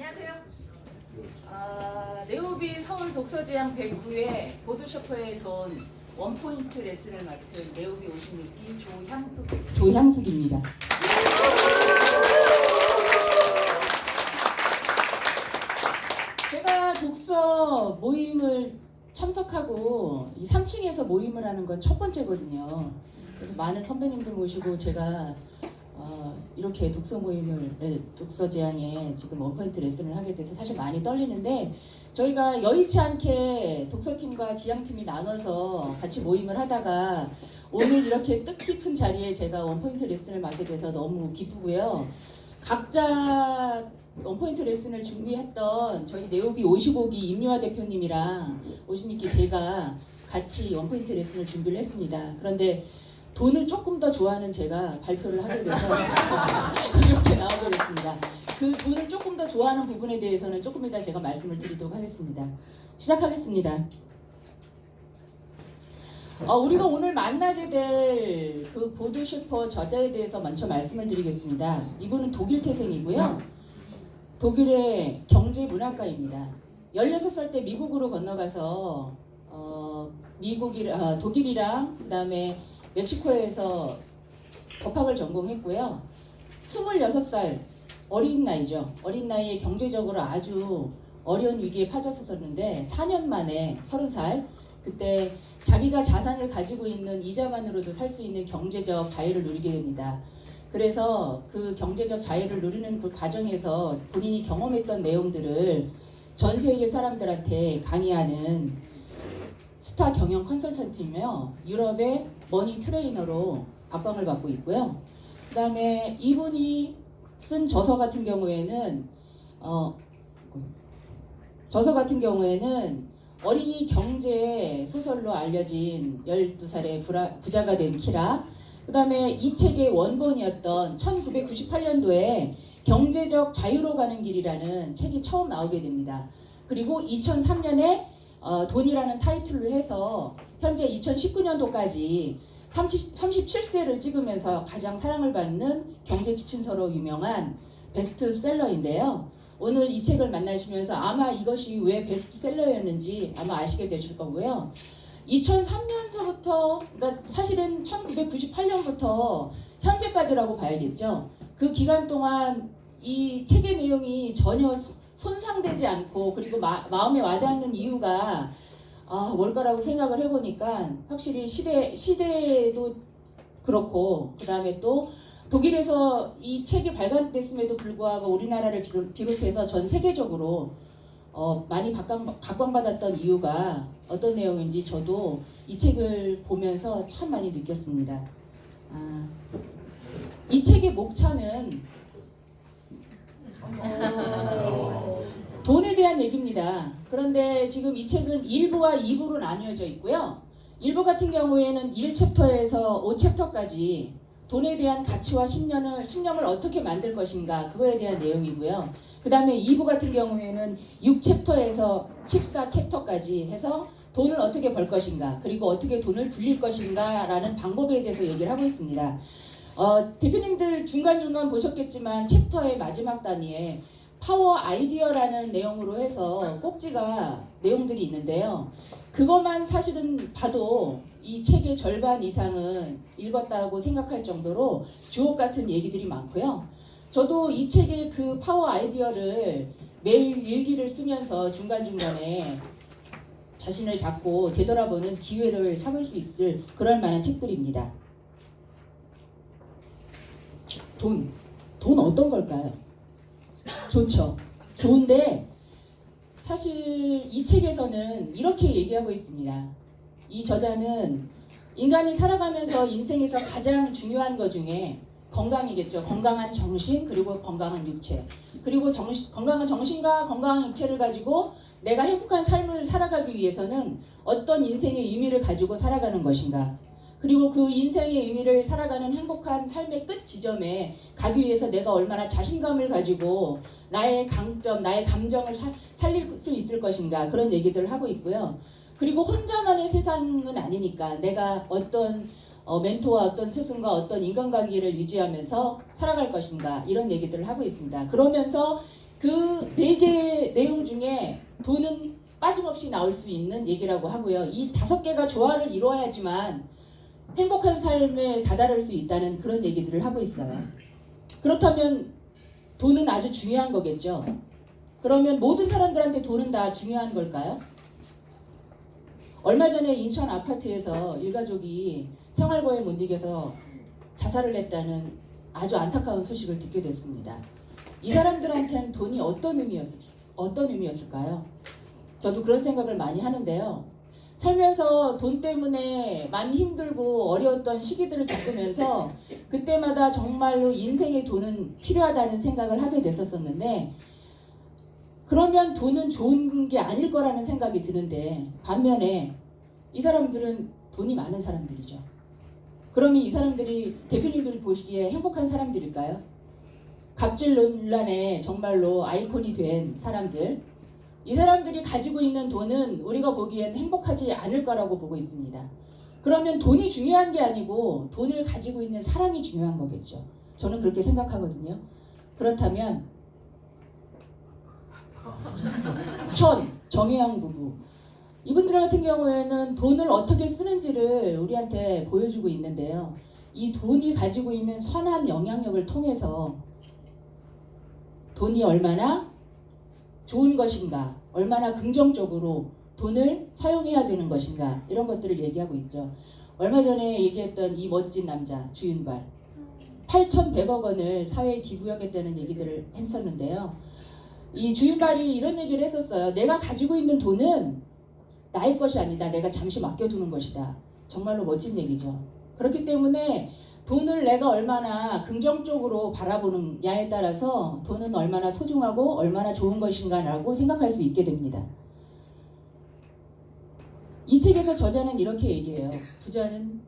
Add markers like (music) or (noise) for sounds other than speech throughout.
안녕하세요. 아, 네오비 서울 독서지향 109회 보드셔퍼에 돈 원포인트 레슨을 맡은 네오비 56기 조향숙 조향숙입니다. 제가 독서 모임을 참석하고 이 3층에서 모임을 하는 건 첫 번째거든요. 그래서 많은 선배님들 모시고 제가 어, 이렇게 독서 모임을 네, 독서 제안에 지금 원포인트 레슨을 하게 돼서 사실 많이 떨리는데 저희가 여의치 않게 독서팀과 지향팀이 나눠서 같이 모임을 하다가 오늘 이렇게 뜻깊은 자리에 제가 원포인트 레슨을 맡게 돼서 너무 기쁘고요. 각자 원포인트 레슨을 준비했던 저희 네오비 55기 임유아 대표님이랑 56기 제가 같이 원포인트 레슨을 준비를 했습니다. 그런데 돈을 조금 더 좋아하는 제가 발표를 하게 돼서 (laughs) 이렇게 나오게 됐습니다. 그 돈을 조금 더 좋아하는 부분에 대해서는 조금 이따 제가 말씀을 드리도록 하겠습니다. 시작하겠습니다. 어, 우리가 오늘 만나게 될 그 보드 셰퍼 저자에 대해서 먼저 말씀을 드리겠습니다. 이분은 독일 태생이고요. 독일의 경제 문학가입니다. 16살 때 미국으로 건너가서 어, 미국이 아, 독일이랑 그다음에 멕시코에서 법학을 전공했고요. 26살 어린 나이죠. 어린 나이에 경제적으로 아주 어려운 위기에 빠졌었는데 4년 만에 30살 그때 자기가 자산을 가지고 있는 이자만으로도 살 수 있는 경제적 자유를 누리게 됩니다. 그래서 그 경제적 자유를 누리는 그 과정에서 본인이 경험했던 내용들을 전 세계 사람들한테 강의하는 스타 경영 컨설턴트이며 유럽의 머니 트레이너로 각광을 받고 있고요. 그 다음에 이분이 쓴 저서 같은 경우에는 어, 저서 같은 경우에는 어린이 경제 소설로 알려진 12살의 부자가 된 키라 그 다음에 이 책의 원본이었던 1998년도에 경제적 자유로 가는 길이라는 책이 처음 나오게 됩니다. 그리고 2003년에 어, 돈이라는 타이틀로 해서 현재 2019년도까지 30, 37세를 찍으면서 가장 사랑을 받는 경제 지침서로 유명한 베스트셀러인데요. 오늘 이 책을 만나시면서 아마 이것이 왜 베스트셀러였는지 아마 아시게 되실 거고요. 2003년서부터 그러니까 사실은 1998년부터 현재까지라고 봐야겠죠. 그 기간 동안 이 책의 내용이 전혀 손상되지 않고 그리고 마, 마음에 와닿는 이유가 아, 뭘까라고 생각을 해보니까 확실히 시대 시대도 그렇고 그 다음에 또 독일에서 이 책이 발간됐음에도 불구하고 우리나라를 비롯해서 전 세계적으로 어, 많이 각광, 각광받았던 이유가 어떤 내용인지 저도 이 책을 보면서 참 많이 느꼈습니다. 아, 이 책의 목차는 어, 돈에 대한 얘기입니다. 그런데 지금 이 책은 1부와 2부로 나뉘어져 있고요. 1부 같은 경우에는 1챕터에서 5챕터까지 돈에 대한 가치와 신념을, 신념을 어떻게 만들 것인가 그거에 대한 내용이고요. 그 다음에 2부 같은 경우에는 6챕터에서 14챕터까지 해서 돈을 어떻게 벌 것인가 그리고 어떻게 돈을 불릴 것인가 라는 방법에 대해서 얘기를 하고 있습니다. 어, 대표님들 중간중간 보셨겠지만 챕터의 마지막 단위에 파워 아이디어라는 내용으로 해서 꼭지가 내용들이 있는데요. 그것만 사실은 봐도 이 책의 절반 이상은 읽었다고 생각할 정도로 주옥 같은 얘기들이 많고요. 저도 이 책의 그 파워 아이디어를 매일 일기를 쓰면서 중간중간에 자신을 잡고 되돌아보는 기회를 삼을 수 있을 그럴 만한 책들입니다. 돈. 돈 어떤 걸까요? 좋죠. 좋은데 사실 이 책에서는 이렇게 얘기하고 있습니다. 이 저자는 인간이 살아가면서 인생에서 가장 중요한 것 중에 건강이겠죠. 건강한 정신 그리고 건강한 육체 그리고 정신, 건강한 정신과 건강한 육체를 가지고 내가 행복한 삶을 살아가기 위해서는 어떤 인생의 의미를 가지고 살아가는 것인가 그리고 그 인생의 의미를 살아가는 행복한 삶의 끝 지점에 가기 위해서 내가 얼마나 자신감을 가지고 나의 강점, 나의 감정을 사, 살릴 수 있을 것인가 그런 얘기들을 하고 있고요. 그리고 혼자만의 세상은 아니니까 내가 어떤 어, 멘토와 어떤 스승과 어떤 인간관계를 유지하면서 살아갈 것인가 이런 얘기들을 하고 있습니다. 그러면서 그 네 개의 내용 중에 돈은 빠짐없이 나올 수 있는 얘기라고 하고요. 이 다섯 개가 조화를 이루어야지만 행복한 삶에 다다를 수 있다는 그런 얘기들을 하고 있어요. 그렇다면 돈은 아주 중요한 거겠죠. 그러면 모든 사람들한테 돈은 다 중요한 걸까요? 얼마 전에 인천 아파트에서 일가족이 생활고에 못 이겨서 자살을 했다는 아주 안타까운 소식을 듣게 됐습니다. 이 사람들한테는 돈이 어떤 의미였을 어떤 의미였을까요? 저도 그런 생각을 많이 하는데요. 살면서 돈 때문에 많이 힘들고 어려웠던 시기들을 겪으면서 그때마다 정말로 인생의 돈은 필요하다는 생각을 하게 됐었었는데 그러면 돈은 좋은 게 아닐 거라는 생각이 드는데 반면에 이 사람들은 돈이 많은 사람들이죠. 그러면 이 사람들이 대표님들 보시기에 행복한 사람들일까요? 갑질 논란에 정말로 아이콘이 된 사람들 이 사람들이 가지고 있는 돈은 우리가 보기엔 행복하지 않을 거라고 보고 있습니다. 그러면 돈이 중요한 게 아니고 돈을 가지고 있는 사람이 중요한 거겠죠. 저는 그렇게 생각하거든요. 그렇다면 천 정혜영 부부 이분들 같은 경우에는 돈을 어떻게 쓰는지를 우리한테 보여주고 있는데요. 이 돈이 가지고 있는 선한 영향력을 통해서 돈이 얼마나 좋은 것인가, 얼마나 긍정적으로 돈을 사용해야 되는 것인가 이런 것들을 얘기하고 있죠. 얼마 전에 얘기했던 이 멋진 남자 주윤발 8,100억 원을 사회에 기부하겠다는 얘기들을 했었는데요. 이 주윤발이 이런 얘기를 했었어요. 내가 가지고 있는 돈은 나의 것이 아니다. 내가 잠시 맡겨두는 것이다. 정말로 멋진 얘기죠. 그렇기 때문에 돈을 내가 얼마나 긍정적으로 바라보느냐에 따라서 돈은 얼마나 소중하고 얼마나 좋은 것인가라고 생각할 수 있게 됩니다. 이 책에서 저자는 이렇게 얘기해요. 부자는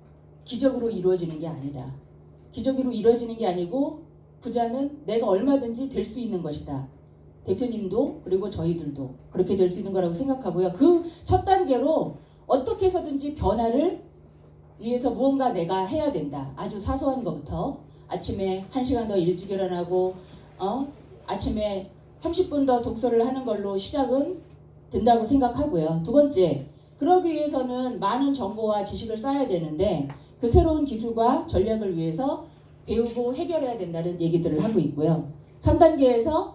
기적으로 이루어지는 게 아니다. 기적으로 이루어지는 게 아니고 부자는 내가 얼마든지 될 수 있는 것이다. 대표님도 그리고 저희들도 그렇게 될 수 있는 거라고 생각하고요. 그 첫 단계로 어떻게 해서든지 변화를 위해서 무언가 내가 해야 된다. 아주 사소한 것부터 아침에 1시간 더 일찍 일어나고 어? 아침에 30분 더 독서를 하는 걸로 시작은 된다고 생각하고요. 두 번째, 그러기 위해서는 많은 정보와 지식을 쌓아야 되는데 그 새로운 기술과 전략을 위해서 배우고 해결해야 된다는 얘기들을 하고 있고요. 3단계에서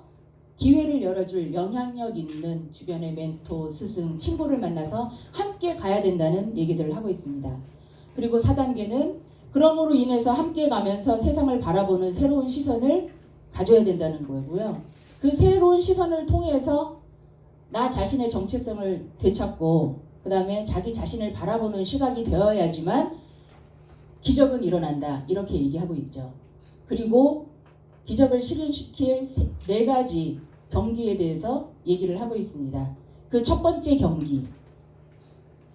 기회를 열어줄 영향력 있는 주변의 멘토, 스승, 친구를 만나서 함께 가야 된다는 얘기들을 하고 있습니다. 그리고 4단계는 그럼으로 인해서 함께 가면서 세상을 바라보는 새로운 시선을 가져야 된다는 거고요. 그 새로운 시선을 통해서 나 자신의 정체성을 되찾고 그 다음에 자기 자신을 바라보는 시각이 되어야지만 기적은 일어난다 이렇게 얘기하고 있죠. 그리고 기적을 실현시킬 세- 네 가지 경기에 대해서 얘기를 하고 있습니다. 그 첫 번째 경기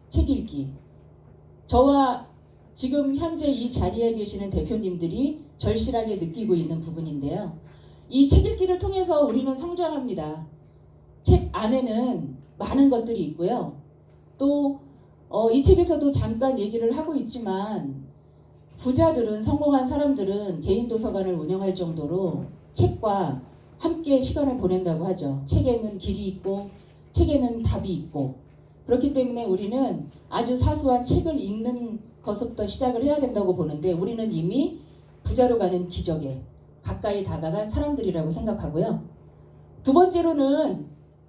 책 읽기 저와 지금 현재 이 자리에 계시는 대표님들이 절실하게 느끼고 있는 부분인데요. 이 책 읽기를 통해서 우리는 성장합니다. 책 안에는 많은 것들이 있고요. 또이 책에서도 잠깐 얘기를 하고 있지만 부자들은 성공한 사람들은 개인 도서관을 운영할 정도로 책과 함께 시간을 보낸다고 하죠. 책에는 길이 있고 책에는 답이 있고 그렇기 때문에 우리는 아주 사소한 책을 읽는 것부터 시작을 해야 된다고 보는데 우리는 이미 부자로 가는 기적에 가까이 다가간 사람들이라고 생각하고요. 두 번째로는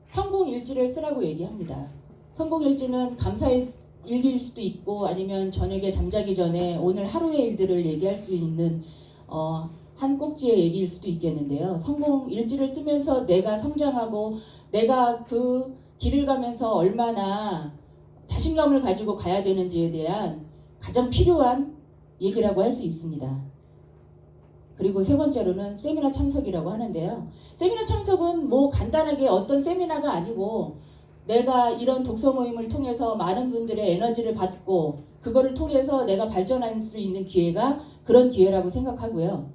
성공 일지를 쓰라고 얘기합니다. 성공 일지는 감사의 일기일 수도 있고 아니면 저녁에 잠자기 전에 오늘 하루의 일들을 얘기할 수 있는 어, 한 꼭지의 얘기일 수도 있겠는데요. 성공 일지를 쓰면서 내가 성장하고 내가 그 길을 가면서 얼마나 자신감을 가지고 가야 되는지에 대한 가장 필요한 얘기라고 할 수 있습니다. 그리고 세 번째로는 세미나 참석이라고 하는데요. 세미나 참석은 뭐 간단하게 어떤 세미나가 아니고 내가 이런 독서 모임을 통해서 많은 분들의 에너지를 받고 그거를 통해서 내가 발전할 수 있는 기회가 그런 기회라고 생각하고요.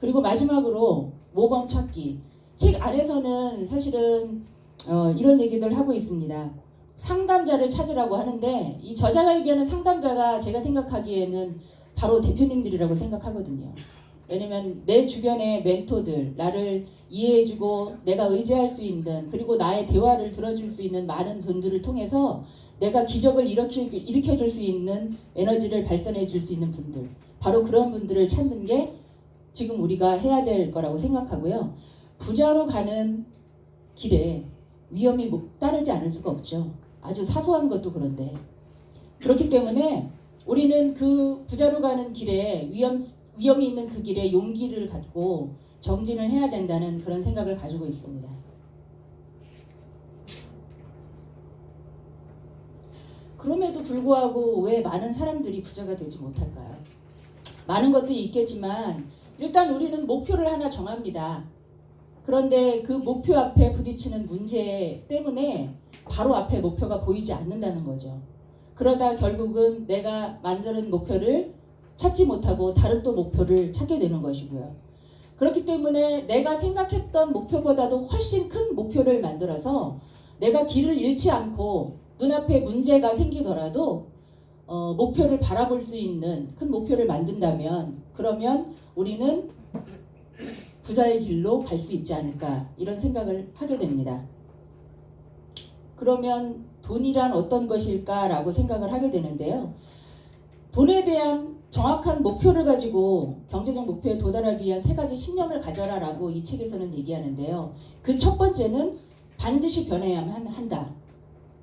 그리고 마지막으로 모범 찾기. 책 안에서는 사실은 어, 이런 얘기들 하고 있습니다. 상담자를 찾으라고 하는데 이 저자가 얘기하는 상담자가 제가 생각하기에는 바로 대표님들이라고 생각하거든요. 왜냐면 내 주변의 멘토들, 나를 이해해주고 내가 의지할 수 있는 그리고 나의 대화를 들어줄 수 있는 많은 분들을 통해서 내가 기적을 일으켜, 일으켜줄 수 있는 에너지를 발산해 줄 수 있는 분들 바로 그런 분들을 찾는 게 지금 우리가 해야 될 거라고 생각하고요. 부자로 가는 길에 위험이 뭐 따르지 않을 수가 없죠. 아주 사소한 것도 그런데 그렇기 때문에 우리는 그 부자로 가는 길에 위험 위험이 있는 그 길에 용기를 갖고 정진을 해야 된다는 그런 생각을 가지고 있습니다. 그럼에도 불구하고 왜 많은 사람들이 부자가 되지 못할까요? 많은 것들이 있겠지만 일단 우리는 목표를 하나 정합니다. 그런데 그 목표 앞에 부딪히는 문제 때문에 바로 앞에 목표가 보이지 않는다는 거죠. 그러다 결국은 내가 만드는 목표를 찾지 못하고 다른 또 목표를 찾게 되는 것이고요. 그렇기 때문에 내가 생각했던 목표보다도 훨씬 큰 목표를 만들어서 내가 길을 잃지 않고 눈앞에 문제가 생기더라도 어, 목표를 바라볼 수 있는 큰 목표를 만든다면 그러면 우리는 부자의 길로 갈 수 있지 않을까 이런 생각을 하게 됩니다. 그러면 돈이란 어떤 것일까라고 생각을 하게 되는데요. 돈에 대한 정확한 목표를 가지고 경제적 목표에 도달하기 위한 세 가지 신념을 가져라라고 이 책에서는 얘기하는데요. 그 첫 번째는 반드시 변해야만 한다.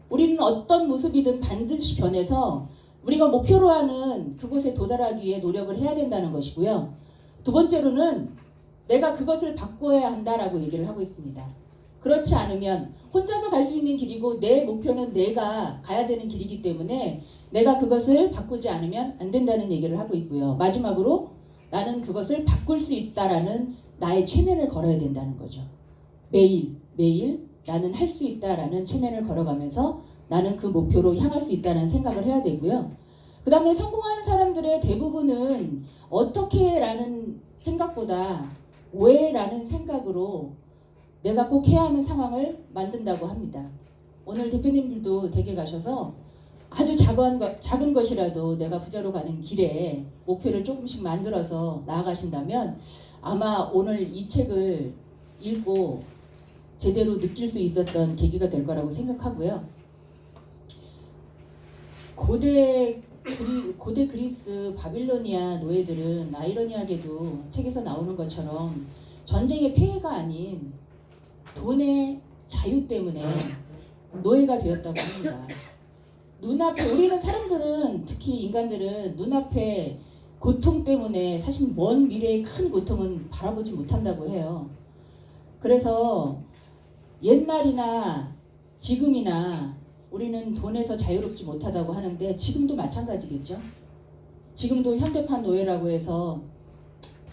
우리는 어떤 모습이든 반드시 변해서 우리가 목표로 하는 그곳에 도달하기 위해 노력을 해야 된다는 것이고요. 두 번째로는 내가 그것을 바꿔야 한다라고 얘기를 하고 있습니다. 그렇지 않으면 혼자서 갈 수 있는 길이고 내 목표는 내가 가야 되는 길이기 때문에 내가 그것을 바꾸지 않으면 안 된다는 얘기를 하고 있고요. 마지막으로 나는 그것을 바꿀 수 있다라는 나의 최면을 걸어야 된다는 거죠. 매일 매일 나는 할 수 있다라는 최면을 걸어가면서 나는 그 목표로 향할 수 있다는 생각을 해야 되고요. 그 다음에 성공하는 사람들의 대부분은 어떻게라는 생각보다 왜라는 생각으로 내가 꼭 해야 하는 상황을 만든다고 합니다. 오늘 대표님들도 댁에 가셔서 아주 작은, 것, 작은 것이라도 내가 부자로 가는 길에 목표를 조금씩 만들어서 나아가신다면 아마 오늘 이 책을 읽고 제대로 느낄 수 있었던 계기가 될 거라고 생각하고요. 고대 그리, 고대 그리스 바빌로니아 노예들은 아이러니하게도 책에서 나오는 것처럼 전쟁의 폐해가 아닌 돈의 자유 때문에 노예가 되었다고 합니다. 눈앞에 우리는 사람들은 특히 인간들은 눈앞에 고통 때문에 사실 먼 미래의 큰 고통은 바라보지 못한다고 해요. 그래서 옛날이나 지금이나 우리는 돈에서 자유롭지 못하다고 하는데 지금도 마찬가지겠죠. 지금도 현대판 노예라고 해서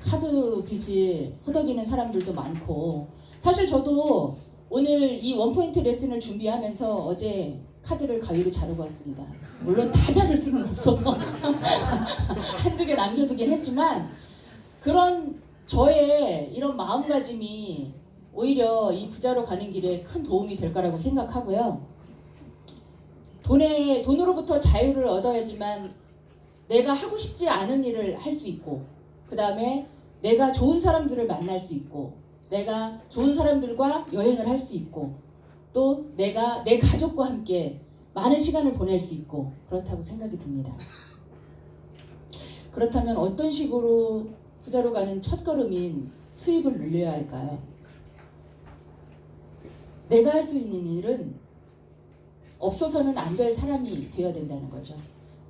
카드 빚에 허덕이는 사람들도 많고 사실 저도 오늘 이 원포인트 레슨을 준비하면서 어제 카드를 가위로 자르고 왔습니다. 물론 다 자를 수는 없어서 (laughs) 한두 개 남겨두긴 했지만 그런 저의 이런 마음가짐이 오히려 이 부자로 가는 길에 큰 도움이 될 거라고 생각하고요. 돈에 돈으로부터 자유를 얻어야지만 내가 하고 싶지 않은 일을 할 수 있고 그 다음에 내가 좋은 사람들을 만날 수 있고 내가 좋은 사람들과 여행을 할 수 있고 또 내가 내 가족과 함께 많은 시간을 보낼 수 있고 그렇다고 생각이 듭니다. 그렇다면 어떤 식으로 부자로 가는 첫걸음인 수입을 늘려야 할까요? 내가 할 수 있는 일은 없어서는 안 될 사람이 되어야 된다는 거죠.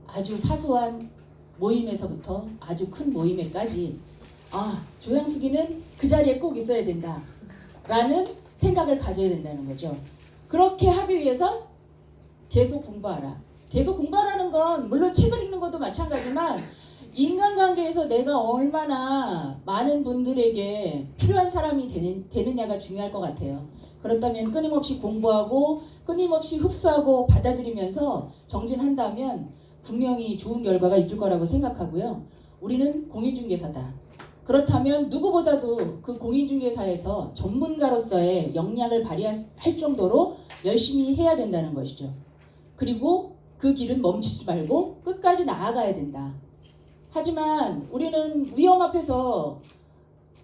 아주 사소한 모임에서부터 아주 큰 모임에까지 아, 조양숙이는 그 자리에 꼭 있어야 된다. 라는 생각을 가져야 된다는 거죠. 그렇게 하기 위해선 계속 공부하라. 계속 공부하라는 건 물론 책을 읽는 것도 마찬가지만 인간관계에서 내가 얼마나 많은 분들에게 필요한 사람이 되는, 되느냐가 중요할 것 같아요. 그렇다면 끊임없이 공부하고 끊임없이 흡수하고 받아들이면서 정진한다면 분명히 좋은 결과가 있을 거라고 생각하고요. 우리는 공인중개사다. 그렇다면 누구보다도 그 공인중개사에서 전문가로서의 역량을 발휘할 정도로 열심히 해야 된다는 것이죠. 그리고 그 길은 멈추지 말고 끝까지 나아가야 된다. 하지만 우리는 위험 앞에서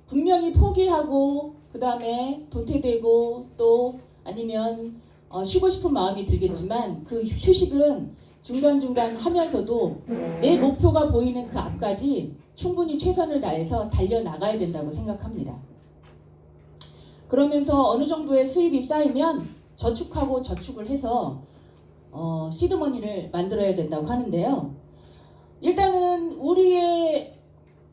분명히 포기하고 그 다음에 도태되고 또 아니면 어, 쉬고 싶은 마음이 들겠지만 그 휴식은 중간중간 하면서도 내 목표가 보이는 그 앞까지 충분히 최선을 다해서 달려나가야 된다고 생각합니다. 그러면서 어느 정도의 수입이 쌓이면 저축하고 저축을 해서 어, 시드머니를 만들어야 된다고 하는데요. 일단은 우리의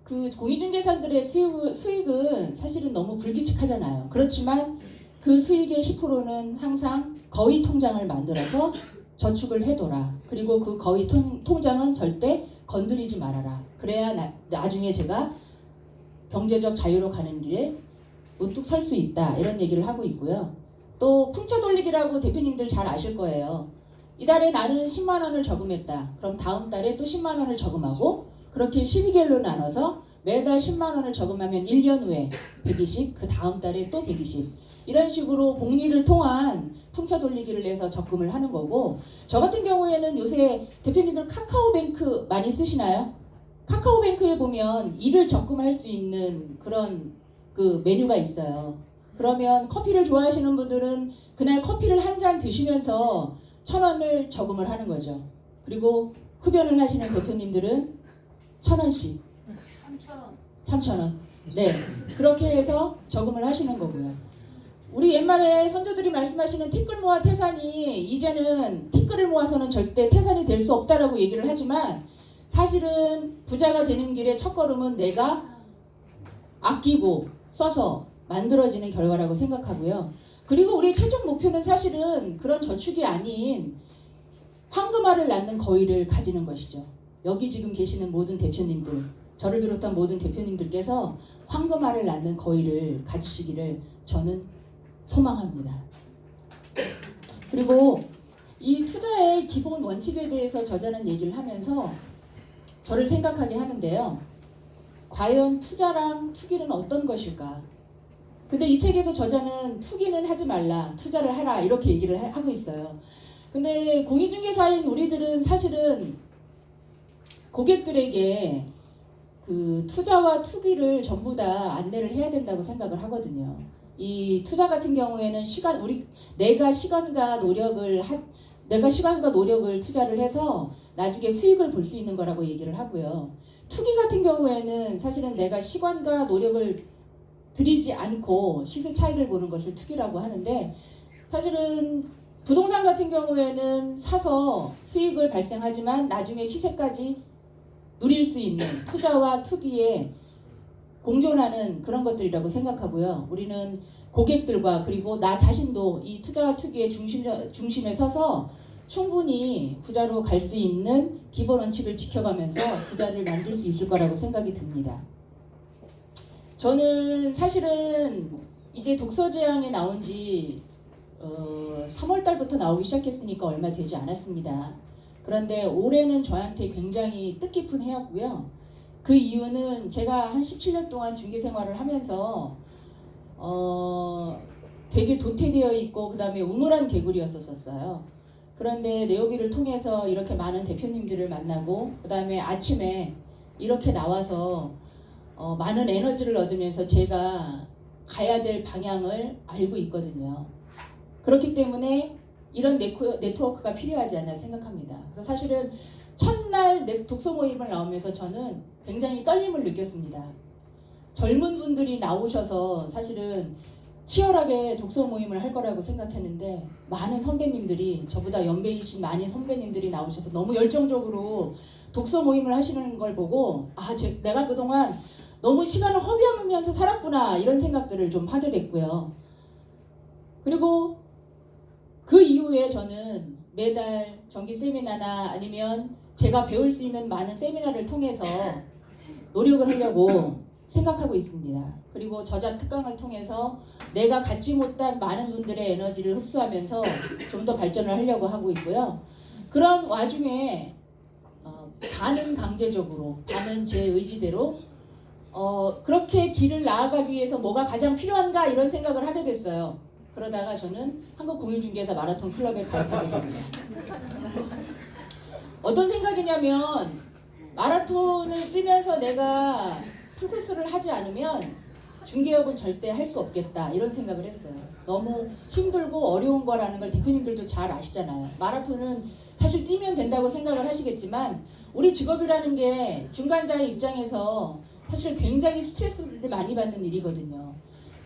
그 공익중개사들의 수익, 수익은 사실은 너무 불규칙하잖아요. 그렇지만 그 수익의 10%는 항상 거위 통장을 만들어서 저축을 해둬라. 그리고 그 거위 통, 통장은 절대 건드리지 말아라. 그래야 나, 나중에 제가 경제적 자유로 가는 길에 우뚝 설 수 있다. 이런 얘기를 하고 있고요. 또 풍차 돌리기라고 대표님들 잘 아실 거예요. 이달에 나는 10만 원을 저금했다. 그럼 다음 달에 또 10만 원을 저금하고 그렇게 12개월로 나눠서 매달 10만 원을 저금하면 1년 후에 120, 그 다음 달에 또 120. 이런 식으로 복리를 통한 풍차 돌리기를 해서 적금을 하는 거고 저 같은 경우에는 요새 대표님들 카카오뱅크 많이 쓰시나요? 카카오뱅크에 보면 일을 적금할 수 있는 그런 그 메뉴가 있어요. 그러면 커피를 좋아하시는 분들은 그날 커피를 한 잔 드시면서 천 원을 저금을 하는 거죠. 그리고 흡연을 하시는 대표님들은 천 원씩 3,000원. 3천 원. 네. 그렇게 해서 저금을 하시는 거고요. 우리 옛말에 선조들이 말씀하시는 티끌 모아 태산이 이제는 티끌을 모아서는 절대 태산이 될 수 없다라고 얘기를 하지만 사실은 부자가 되는 길의 첫 걸음은 내가 아끼고 써서 만들어지는 결과라고 생각하고요. 그리고 우리의 최종 목표는 사실은 그런 저축이 아닌 황금알을 낳는 거위를 가지는 것이죠. 여기 지금 계시는 모든 대표님들, 저를 비롯한 모든 대표님들께서 황금알을 낳는 거위를 가지시기를 저는 소망합니다. 그리고 이 투자의 기본 원칙에 대해서 저자는 얘기를 하면서 저를 생각하게 하는데요. 과연 투자랑 투기는 어떤 것일까? 근데 이 책에서 저자는 투기는 하지 말라, 투자를 하라 이렇게 얘기를 하- 하고 있어요. 근데 공인중개사인 우리들은 사실은 고객들에게 그 투자와 투기를 전부 다 안내를 해야 된다고 생각을 하거든요. 이 투자 같은 경우에는 시간 우리 내가 시간과 노력을 하, 내가 시간과 노력을 투자를 해서 나중에 수익을 볼 수 있는 거라고 얘기를 하고요. 투기 같은 경우에는 사실은 내가 시간과 노력을 들이지 않고 시세 차익을 보는 것을 투기라고 하는데 사실은 부동산 같은 경우에는 사서 수익을 발생하지만 나중에 시세까지 누릴 수 있는 투자와 투기의 공존하는 그런 것들이라고 생각하고요. 우리는 고객들과 그리고 나 자신도 이 투자와 투기의 중심, 중심에 서서 충분히 부자로 갈 수 있는 기본 원칙을 지켜가면서 부자를 만들 수 있을 거라고 생각이 듭니다. 저는 사실은 이제 독서 제왕에 나온 지 어, 3월 달부터 나오기 시작했으니까 얼마 되지 않았습니다. 그런데 올해는 저한테 굉장히 뜻깊은 해였고요. 그 이유는 제가 한 17년 동안 중개 생활을 하면서 어, 되게 도태되어 있고 그 다음에 우물한 개구리였었어요. 그런데 내오비를 통해서 이렇게 많은 대표님들을 만나고 그 다음에 아침에 이렇게 나와서 어, 많은 에너지를 얻으면서 제가 가야 될 방향을 알고 있거든요. 그렇기 때문에 이런 네트- 네트워크가 필요하지 않나 생각합니다. 그래서 사실은 첫날 내- 독서 모임을 나오면서 저는 굉장히 떨림을 느꼈습니다. 젊은 분들이 나오셔서 사실은 치열하게 독서 모임을 할 거라고 생각했는데 많은 선배님들이 저보다 연배이신 많은 선배님들이 나오셔서 너무 열정적으로 독서 모임을 하시는 걸 보고 아 제, 내가 그동안 너무 시간을 허비하면서 살았구나 이런 생각들을 좀 하게 됐고요. 그리고 그 이후에 저는 매달 정기 세미나나 아니면 제가 배울 수 있는 많은 세미나를 통해서 노력을 하려고 생각하고 있습니다. 그리고 저자 특강을 통해서 내가 갖지 못한 많은 분들의 에너지를 흡수하면서 좀 더 발전을 하려고 하고 있고요. 그런 와중에 어, 반은 강제적으로, 반은 제 의지대로 어, 그렇게 길을 나아가기 위해서 뭐가 가장 필요한가 이런 생각을 하게 됐어요. 그러다가 저는 한국 공인중개사 마라톤 클럽에 가입하게 됩니다. 어떤 생각이냐면 마라톤을 뛰면서 내가 풀코스를 하지 않으면 중개업은 절대 할 수 없겠다 이런 생각을 했어요. 너무 힘들고 어려운 거라는 걸 대표님들도 잘 아시잖아요. 마라톤은 사실 뛰면 된다고 생각을 하시겠지만 우리 직업이라는 게 중간자의 입장에서 사실 굉장히 스트레스를 많이 받는 일이거든요.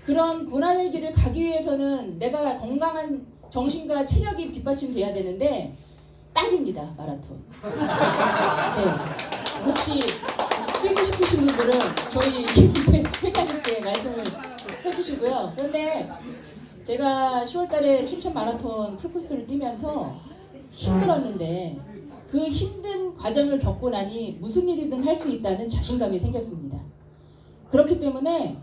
그런 고난의 길을 가기 위해서는 내가 건강한 정신과 체력이 뒷받침돼야 되는데 딱입니다 마라톤. 네. 혹시 뛰고 싶으신 분들은 저희 회장님께 말씀을 해주시고요. 그런데 제가 10월달에 춘천 마라톤 풀코스를 뛰면서 힘들었는데 그 힘든 과정을 겪고 나니 무슨 일이든 할 수 있다는 자신감이 생겼습니다. 그렇기 때문에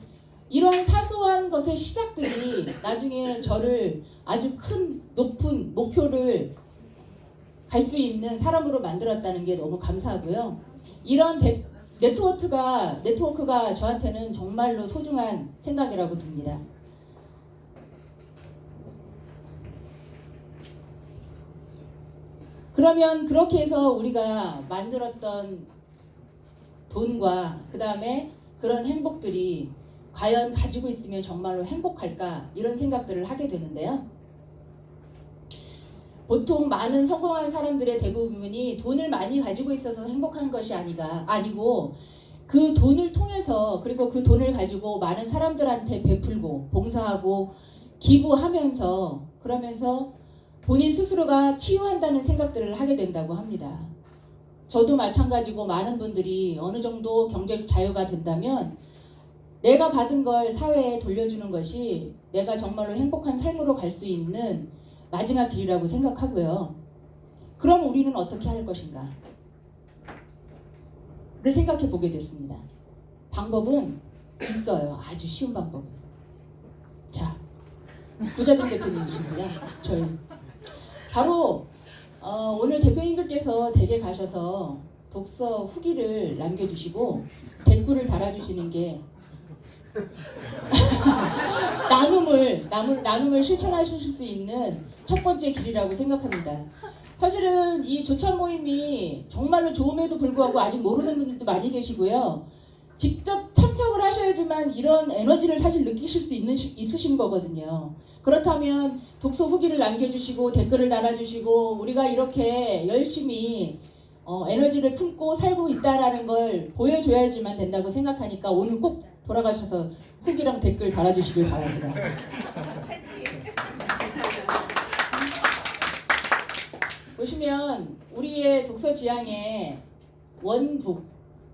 이런 사소한 것의 시작들이 나중에 저를 아주 큰 높은 목표를 갈 수 있는 사람으로 만들었다는 게 너무 감사하고요. 이런 데- 네트워크가 네트워크가 저한테는 정말로 소중한 생각이라고 듭니다. 그러면 그렇게 해서 우리가 만들었던 돈과 그 다음에 그런 행복들이 과연 가지고 있으면 정말로 행복할까 이런 생각들을 하게 되는데요. 보통 많은 성공한 사람들의 대부분이 돈을 많이 가지고 있어서 행복한 것이 아니가 아니고 그 돈을 통해서 그리고 그 돈을 가지고 많은 사람들한테 베풀고 봉사하고 기부하면서 그러면서 본인 스스로가 치유한다는 생각들을 하게 된다고 합니다. 저도 마찬가지고 많은 분들이 어느 정도 경제적 자유가 된다면 내가 받은 걸 사회에 돌려주는 것이 내가 정말로 행복한 삶으로 갈 수 있는 마지막 길이라고 생각하고요. 그럼 우리는 어떻게 할 것인가? 를 생각해 보게 됐습니다. 방법은 있어요. 아주 쉬운 방법은. 자, 부자동 대표님이십니다. 저희. 바로 어, 오늘 대표님들께서 댁에 가셔서 독서 후기를 남겨주시고 댓글을 달아주시는 게 (laughs) 나눔을 나눔, 나눔을 실천하실 수 있는 첫 번째 길이라고 생각합니다. 사실은 이 조찬 모임이 정말로 좋음에도 불구하고 아직 모르는 분들도 많이 계시고요. 직접 참석을 하셔야지만 이런 에너지를 사실 느끼실 수 있는 시- 있으신 거거든요. 그렇다면 독서 후기를 남겨주시고 댓글을 달아주시고 우리가 이렇게 열심히 어, 에너지를 품고 살고 있다라는 걸 보여줘야지만 된다고 생각하니까 오늘 꼭 돌아가셔서 후기랑 댓글 달아주시길 바랍니다. 보시면 우리의 독서 지향의 원북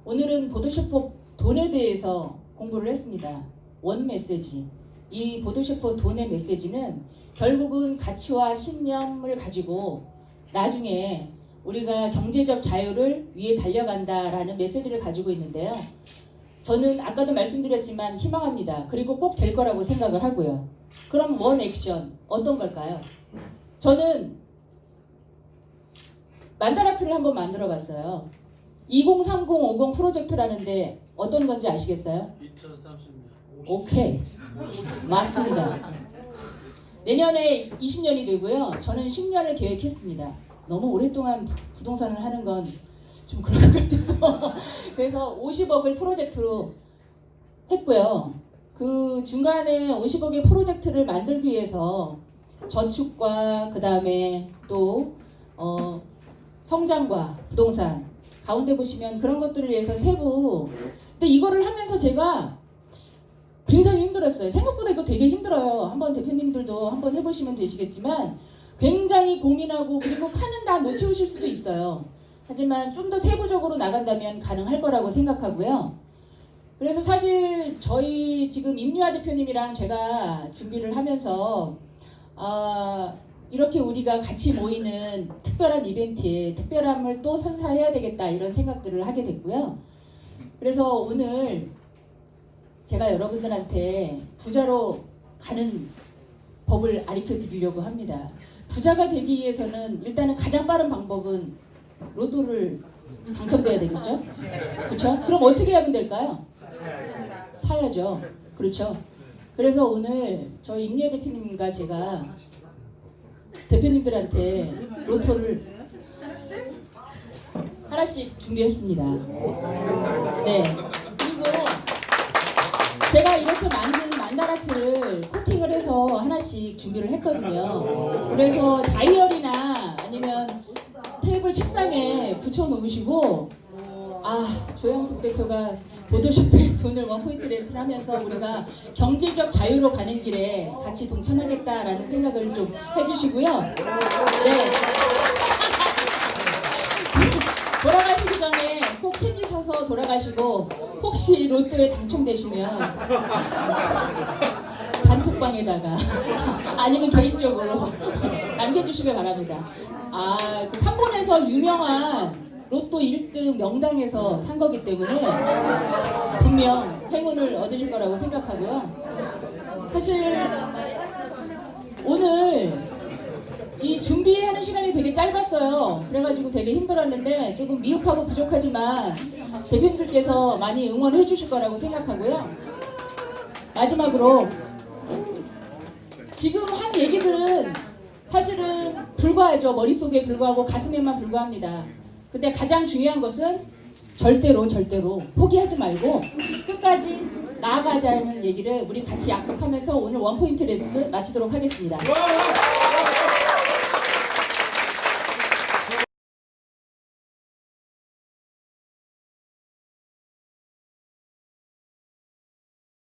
오늘은 보도셰퍼 돈에 대해서 공부를 했습니다. 원 메시지 이 보도셰퍼 돈의 메시지는 결국은 가치와 신념을 가지고 나중에 우리가 경제적 자유를 위해 달려간다라는 메시지를 가지고 있는데요. 저는 아까도 말씀드렸지만 희망합니다. 그리고 꼭 될 거라고 생각을 하고요. 그럼 원 액션 어떤 걸까요? 저는 만다라트를 한번 만들어 봤어요. 2030, 50 프로젝트라는데 어떤 건지 아시겠어요? 2030년. 오케이. 맞습니다. 내년에 20년이 되고요. 저는 10년을 계획했습니다. 너무 오랫동안 부- 부동산을 하는 건 좀 그럴 것 같아서. (laughs) 그래서 50억을 프로젝트로 했고요. 그 중간에 50억의 프로젝트를 만들기 위해서 저축과 그 다음에 또 어, 성장과 부동산 가운데 보시면 그런 것들을 위해서 세부 근데 이거를 하면서 제가 굉장히 힘들었어요. 생각보다 이거 되게 힘들어요. 한번 대표님들도 한번 해보시면 되시겠지만 굉장히 고민하고 그리고 칸은 다 못 채우실 수도 있어요. 하지만 좀 더 세부적으로 나간다면 가능할 거라고 생각하고요. 그래서 사실 저희 지금 임유아 대표님이랑 제가 준비를 하면서 아, 이렇게 우리가 같이 모이는 특별한 이벤트에 특별함을 또 선사해야 되겠다 이런 생각들을 하게 됐고요. 그래서 오늘 제가 여러분들한테 부자로 가는 법을 알려 드리려고 합니다. 부자가 되기 위해서는 일단은 가장 빠른 방법은 로또를 당첨돼야 되겠죠? 그렇죠? 그럼 어떻게 하면 될까요? 사야죠. 그렇죠? 그래서 오늘 저희 임리혜 대표님과 제가 대표님들한테 로또를 하나씩 준비했습니다. 네. 그리고 제가 이렇게 만든 만다라트를 코팅을 해서 하나씩 준비를 했거든요. 그래서 다이어리나 아니면 테이블 책상에 붙여 놓으시고 아 조영숙 대표가 보도쇼핑 (laughs) 돈을 원포인트 레스를 하면서 우리가 경제적 자유로 가는 길에 같이 동참하겠다라는 생각을 좀 해주시고요. 네. (laughs) 돌아가시기 전에 꼭 챙기셔서 돌아가시고 혹시 로또에 당첨되시면 단톡방에다가 (laughs) 아니면 개인적으로 남겨주시길 바랍니다. 아, 그 3번에서 유명한 로또 1등 명당에서 산 거기 때문에 분명 행운을 얻으실 거라고 생각하고요. 사실 오늘 이 준비하는 시간이 되게 짧았어요. 그래가지고 되게 힘들었는데 조금 미흡하고 부족하지만 대표님들께서 많이 응원해 주실 거라고 생각하고요. 마지막으로 지금 한 얘기들은 사실은 불과하죠. 머릿속에 불과하고 가슴에만 불과합니다. 근데 가장 중요한 것은 절대로 절대로 포기하지 말고 끝까지 나아가자는 얘기를 우리 같이 약속하면서 오늘 원포인트 레슨 마치도록 하겠습니다.